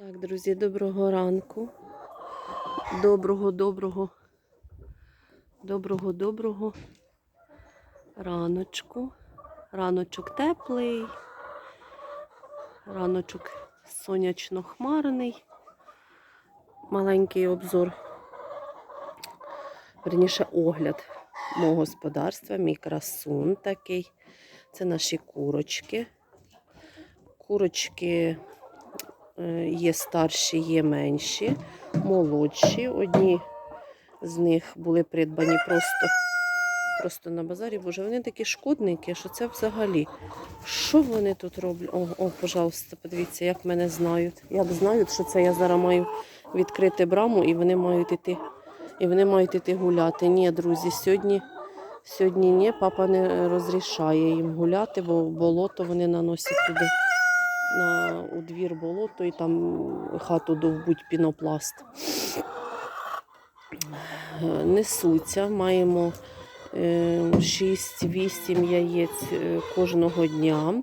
Так, друзі, доброго ранку. Доброго, доброго, доброго, доброго раночку. Раночок теплий, раночок сонячно-хмарний. Маленький обзор, верніше огляд мого господарства, мій красун такий. Це наші курочки. Курочки Є старші, є менші, молодші. Одні з них були придбані просто, просто на базарі. Боже, вони такі шкодники, що це взагалі. Що вони тут роблять? О, о, пожалуйста, подивіться, як мене знають. Як знають, що це я зараз маю відкрити браму і вони мають іти, і вони мають іти гуляти. Ні, друзі, сьогодні. Сьогодні ні, папа не розрішає їм гуляти, бо болото вони наносять туди на, у двір болото і там хату довбуть пінопласт. Е, Несуться, маємо е, 6-8 яєць е, кожного дня.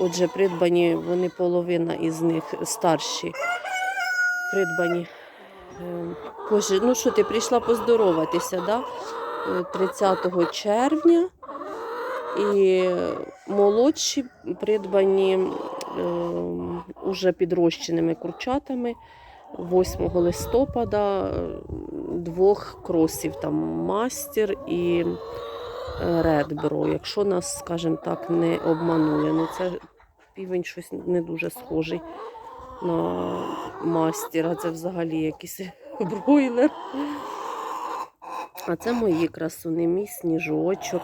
Отже, придбані вони половина із них старші. Придбані. е, Боже, ну що ти прийшла поздороватися, да? Е, 30 червня. І молодші придбані е, уже підрощеними курчатами 8 листопада е, двох кросів, там мастер і редбро. Якщо нас, скажімо так, не обманули. Ну це півень щось не дуже схожий на мастера. Це взагалі якийсь бройлер. А це мої красуни, мій сніжочок.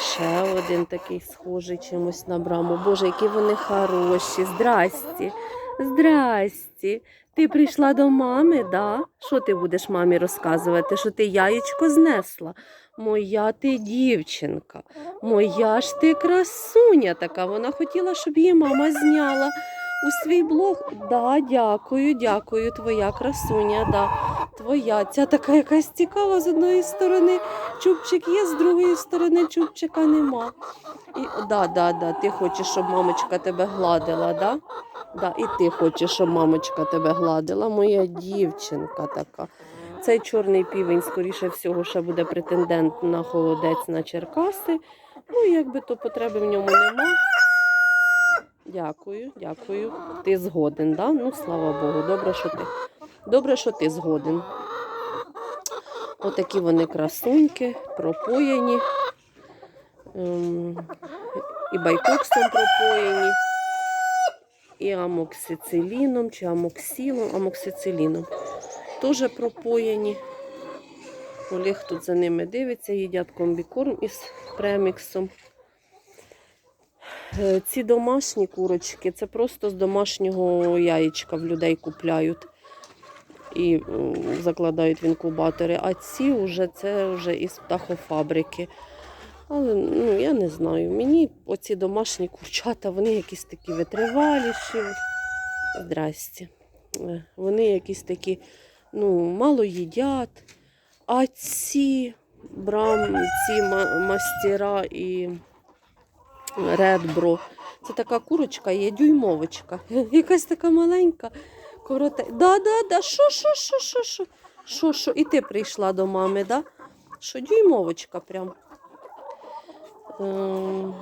Ще один такий схожий чимось на браму. Боже, які вони хороші. Здрасті. Здрасті. Ти прийшла до мами, да? Що ти будеш мамі розказувати? Що ти яєчко знесла? Моя ти дівчинка, моя ж ти красуня така. Вона хотіла, щоб її мама зняла у свій блог. Да, дякую, дякую, твоя красуня, да. Твоя. Ця така якась цікава з одної сторони. Чубчик є, з другої сторони чубчика нема. І, да, да, да, ти хочеш, щоб мамочка тебе гладила, да? Да, і ти хочеш, щоб мамочка тебе гладила. Моя дівчинка така. Цей чорний півень, скоріше всього, ще буде претендент на холодець на Черкаси. Ну, якби то потреби в ньому нема. Дякую, дякую. Ти згоден, да? Ну, слава Богу, добре, що ти. Добре, що ти згоден. Отакі вони красуньки, пропоєні. Ем, і байкоксом пропоєні, і амоксициліном чи амоксілом, амоксициліном. Теж пропоєні. Олег тут за ними дивиться, їдять комбікорм із преміксом. Е, Ці домашні курочки це просто з домашнього яєчка в людей купляють і закладають в інкубатори. А ці вже це вже із птахофабрики. Але ну, я не знаю. Мені оці домашні курчата, вони якісь такі витриваліші. Здрасте. Вони якісь такі, ну, мало їдять. А ці брам, ці ма- мастера і редбро. Це така курочка, є дюймовочка. Якась така маленька, короте. Да, да, да. Що, що, що, що, що? Що, що? І ти прийшла до мами, да? Що дюймовочка прям. Ем,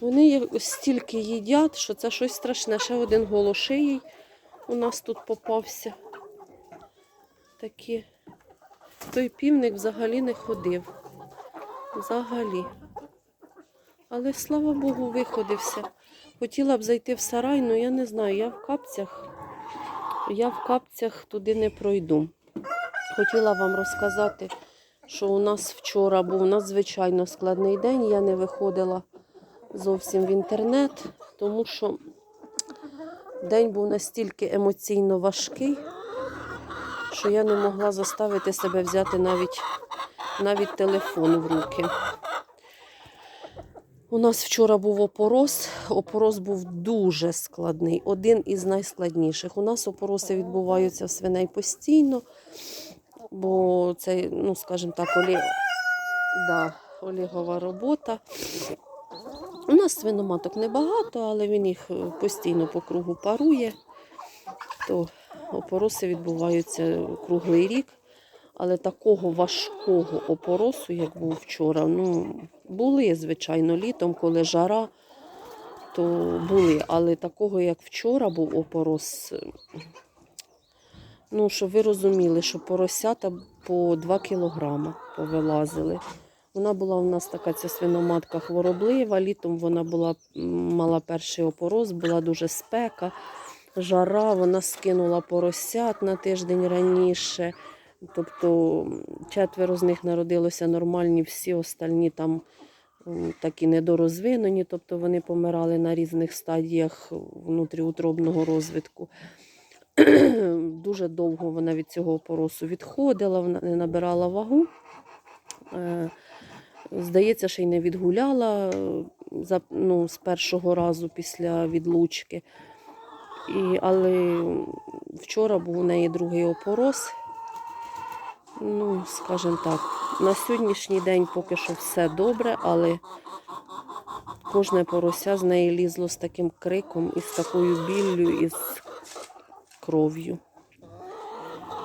Вони стільки їдять, що це щось страшне. Ще один голошиїй у нас тут попався. Такі. Той півник взагалі не ходив. Взагалі. Але слава Богу, виходився. Хотіла б зайти в сарай, але я не знаю, я в капцях. Я в капцях туди не пройду. Хотіла вам розказати, що у нас вчора був надзвичайно складний день. Я не виходила зовсім в інтернет, тому що день був настільки емоційно важкий, що я не могла заставити себе взяти навіть, навіть телефон в руки. У нас вчора був опорос. Опорос був дуже складний, один із найскладніших. У нас опороси відбуваються в свиней постійно, бо це, ну, скажімо так, олі... да, олігова робота. У нас свиноматок небагато, але він їх е, постійно по кругу парує. То опороси відбуваються круглий рік. Але такого важкого опоросу, як був вчора, ну, були, звичайно, літом, коли жара, то були. Але такого, як вчора, був опорос. Ну, щоб ви розуміли, що поросята по 2 кілограма повилазили. Вона була у нас така ця свиноматка хвороблива. Літом вона була, мала перший опорос, була дуже спека, жара, вона скинула поросят на тиждень раніше. Тобто четверо з них народилося нормальні, всі остальні там такі недорозвинені, тобто вони помирали на різних стадіях внутріутробного розвитку. Дуже довго вона від цього опоросу відходила, вона не набирала вагу. Е, Здається, ще й не відгуляла ну, з першого разу після відлучки. І, але вчора був у неї другий опорос. Ну, скажімо так, на сьогоднішній день поки що все добре, але кожне порося з неї лізло з таким криком і з такою біллю, і з кров'ю.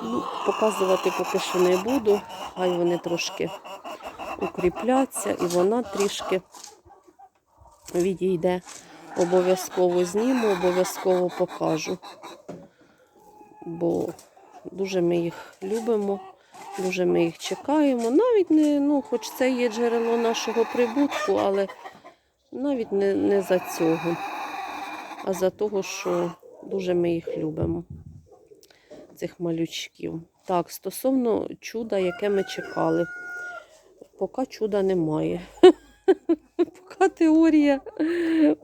Ну, показувати поки що не буду, хай вони трошки укріпляться, і вона трішки відійде. Обов'язково зніму, обов'язково покажу. Бо дуже ми їх любимо, дуже ми їх чекаємо. Навіть не, ну, хоч це є джерело нашого прибутку, але навіть не, не за цього, а за того, що дуже ми їх любимо, цих малючків. Так, стосовно чуда, яке ми чекали, поки чуда немає. Поки теорія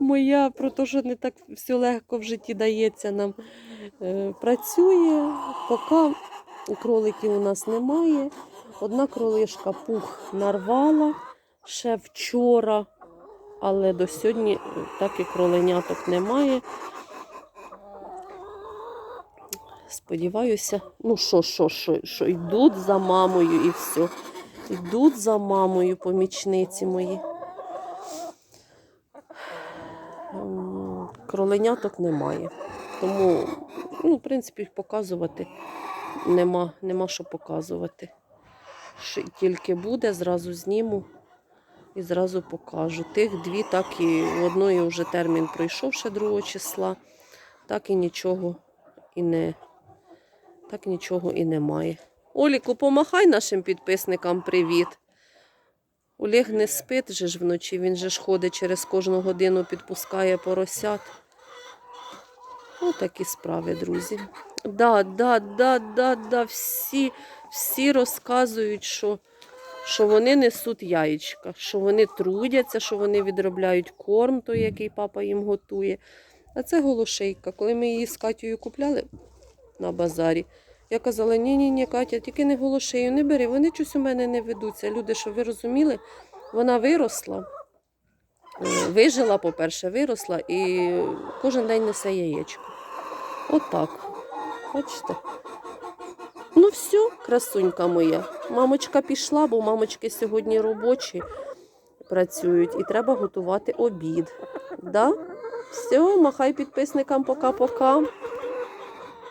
моя про те, що не так все легко в житті дається нам, е, працює. Поки кроликів у нас немає. Одна кролишка пух нарвала ще вчора, але до сьогодні е, так і кроленяток немає. Сподіваюся, ну що, що, що, що йдуть за мамою і все. Йдуть за мамою помічниці мої. Кроленяток немає. Тому, ну, в принципі, показувати нема, нема що показувати. Тільки буде, зразу зніму і зразу покажу. Тих дві, так і у одної вже термін пройшов ще 2 числа, так і нічого і не, так нічого і немає. Оліку, помахай нашим підписникам привіт. Олег не спить же ж вночі, він же ж ходить через кожну годину, підпускає поросят. Ось такі справи, друзі. Да, да, да, да, да, всі, всі розказують, що, що вони несуть яєчка, що вони трудяться, що вони відробляють корм, той, який папа їм готує. А це голошейка. Коли ми її з Катєю купляли на базарі, я казала, ні, ні, Катя, тільки не голошею, не бери, вони щось у мене не ведуться. Люди, щоб ви розуміли, вона виросла, е, вижила, по-перше, виросла і кожен день несе яєчко. Отак. Бачите? Ну все, красунька моя. Мамочка пішла, бо мамочки сьогодні робочі працюють і треба готувати обід. Да? Все, махай підписникам пока-пока.